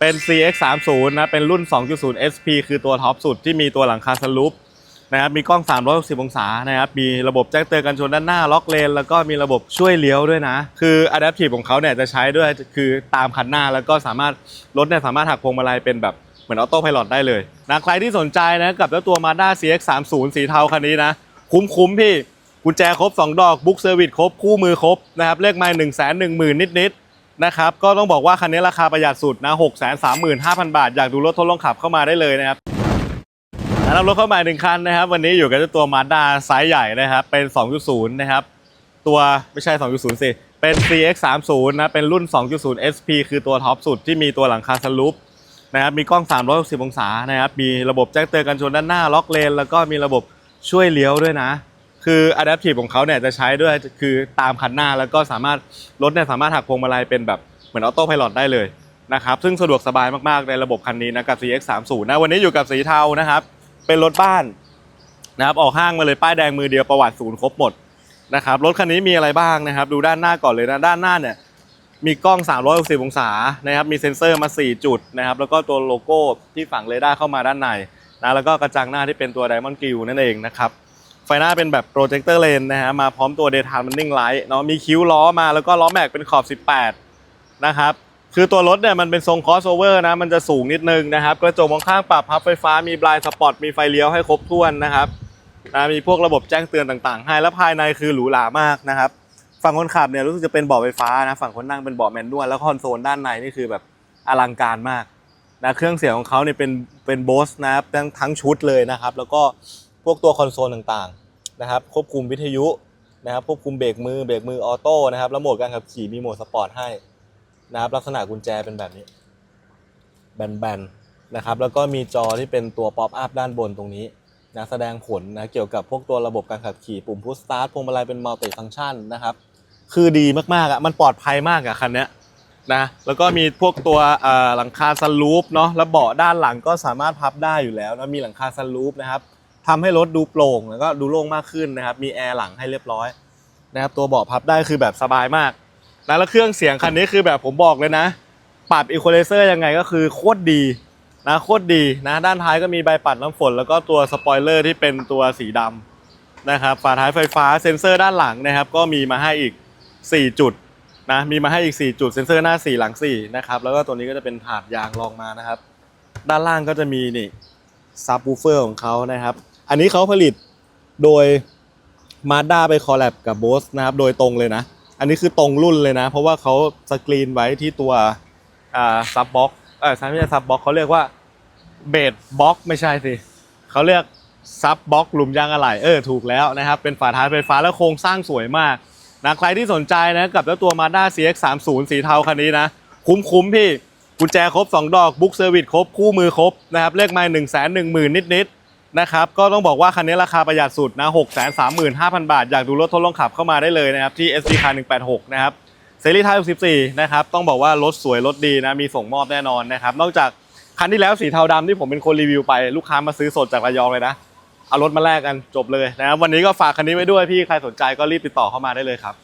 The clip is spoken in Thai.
เป็น CX 3 0นะเป็นรุ่น 2.0 SP คือตัวท็อปสุดที่มีตัวหลังคาสลูปนะครับมีกล้อง 360 องศานะครับมีระบบแจ้งเตือนกันชนด้านหน้าล็อกเลน แล้วก็มีระบบช่วยเลี้ยวด้วยนะ คือ Adaptive ของเขาเนี่ยจะใช้ด้วยคือตามคันหน้าแล้วก็สามารถรถเนี่ยสามารถหักพวงมาลัยเป็นแบบเหมือนออโต้พลอตได้เลยนะใครที่สนใจนะกับเจ้าตัว Mazda CX 3 0สีเทาคันนี้นะ คุ้มๆพี่กุญแจครบ 2 ดอกบุ๊กเซอร์วิสครบคู่มือครบนะครับเลขไมล์1 1 0 0 0 0นิดๆ นะครับก็ต้องบอกว่าคันนี้ราคาประหยัดสุดนะ6 3 5 0 0 0 บาท อยากดูรถทดลองขับเข้ามาได้เลยนะครับแล้วรถเข้ามาหนึ่งคันนะครับ วันนี้อยู่กับตัว Mazda ไซส์ใหญ่นะครับ เป็น 2.0 นะครับ ตัวไม่ใช่ 2.0 สิ เป็น CX 3 0 นะเป็นรุ่น 2.0 SP คือตัวท็อปสุดที่มีตัวหลังคาสลูปนะครับมีกล้อง 360 องศานะครับมีระบบแจ้งเตือนกันชนด้านหน้าล็อกเลน แล้วก็มีระบบช่วยเลี้ยวด้วยนะ คือ Adaptive ของเขาเนี่ยจะใช้ด้วยคือตามคันหน้าแล้วก็สามารถรถเนี่ยสามารถหักพวงมาลัยเป็นแบบเหมือนออโต้พลอตได้เลยนะครับซึ่งสะดวกสบายมากๆในระบบคันนี้นะกับ CX 3 0 นะวันนี้อยู่กับสีเทานะครับ เป็นรถบ้านนะครับออกห้างมาเลยป้ายแดงมือเดียวประวัติศูนย์ครบหมดนะครับรถคันนี้มีอะไรบ้างนะครับ ดูด้านหน้าก่อนเลยนะด้านหน้าเนี่ยมีกล้อง 360 องศานะครับมีเซ็นเซอร์มา 4 จุดนะครับแล้วก็ตัวโลโก้ที่ฝังเรดาร์เข้ามาด้านในนะแล้วก็กระจังหน้าที่เป็นตัว Diamond g r i l l นั่นเองนะครับ ไฟหน้าเป็นแบบโปรเจคเตอร์เลนนะฮะมาพร้อมตัว Daytime Running Light เนาะมีคิ้วล้อมาแล้วก็ล้อแม็กเป็นขอบ 18 นะครับ คือตัวรถเนี่ยมันเป็นทรง crossover นะ มันจะสูงนิดนึงนะครับกระจกมองข้างปรับพับไฟฟ้ามีบลายสปอตมีไฟเลี้ยวให้ครบถ้วนนะครับนะมีพวกระบบแจ้งเตือนต่างๆ ให้แล้วภายในคือหรูหรามากนะครับฝั่งคนขับเนี่ยรู้สึกจะเป็นเบาะไฟฟ้านะฝั่งคนนั่งเป็นเบาะแมนนวลแล้วคอนโซลด้านในนี่คือแบบอลังการมากนะเครื่องเสียงของเขาเนี่ยเป็นเป็นโบสนะครับทั้งทั้งชุดเลยนะครับ แล้วก็ พวกตัวคอนโซลต่างๆนะครับควบคุมวิทยุนะครับควบคุมเบรกมือเบรกมือออโต้นะครับแล้วโหมดการขับขี่มีโหมดสปอร์ตให้นะครับลักษณะกุญแจเป็นแบบนี้ แบนๆนะครับแล้วก็มีจอที่เป็นตัวป๊อปอัพด้านบนตรงนี้นะแสดงผลนะเกี่ยวกับพวกตัวระบบการขับขี่ปุ่มพุชสตาร์ทพวงมาลัยเป็นมัลติฟังชันนะครับคือดีมากๆอะมันปลอดภัยมากอะคันเนี้ยนะแล้วก็มีพวกตัวหลังคาสลูปเนาะแล้วเบาะด้านหลังก็สามารถพับได้อยู่แล้วนะมีหลังคาสลูปนะครับ ทำให้รถดูโปร่งแล้วก็ดูโล่งมากขึ้นนะครับ มีแอร์หลังให้เรียบร้อยนะครับ ตัวเบาะพับได้คือแบบสบายมากนะแล้วเครื่องเสียงคันนี้คือแบบผมบอกเลยนะ ปรับอีโควอไลเซอร์ยังไงก็คือโคตรดีนะโคตรดีนะ ด้านท้ายก็มีใบปัดน้ำฝน แล้วก็ตัวสปอยเลอร์ที่เป็นตัวสีดำนะครับฝาท้ายไฟฟ้าเซ็นเซอร์ด้านหลังนะครับ ก็มีมาให้อีก 4 จุดนะมีมาให้อีก 4 จุดเซ็นเซอร์หน้า 4 หลัง 4 นะครับ แล้วก็ตัวนี้ก็จะเป็นถาดยางรองมานะครับ ด้านล่างก็จะมีนี่ซับ w ูเฟอร์ของเขานะครับ อันนี้เขาผลิตโดย Mazda ไปคอลแลบกับ Bose นะครับ โดยตรงเลยนะ อันนี้คือตรงรุ่นเลยนะ เพราะว่าเขาสกรีนไว้ที่ตัวอ่าซับบ็อกเออไม่ใช่ซับบ็อกเขาเรียกว่าเบดบ็อกไม่ใช่สิเขาเรียกซับบ็อกหลุมยางอะไหล่เออถูกแล้วนะครับ เป็นฝาท้ายไฟฟ้าแล้วโครงสร้างสวยมากนะใครที่สนใจนะกับเจ้าตัว Mazda CX 3 0 สีเทาคันนี้นะ คุ้มๆพี่ กุญแจครบ 2 ดอกบุ๊กเซอร์วิสครบ คู่มือครบนะครับเลขไมล์1 1 0 0 0 0นิดๆ นะครับก็ต้องบอกว่าคันนี้ราคาประหยัดสุดนะ6 3 5 0 0 0 บาท อยากดูรถทดลองขับเข้ามาได้เลยนะครับที่ SD Car 186 นะครับเซรีไทย64 นะครับต้องบอกว่ารถสวยรถดีนะมีส่งมอบแน่นอนนะครับนอกจากคันที่แล้วสีเทาดำที่ผมเป็นคนรีวิวไปลูกค้ามาซื้อสดจากระยองเลยนะเอารถมาแลกกันจบเลยนะครับวันนี้ก็ฝากคันนี้ไว้ด้วยพี่ใครสนใจก็รีบติดต่อเข้ามาได้เลยครับ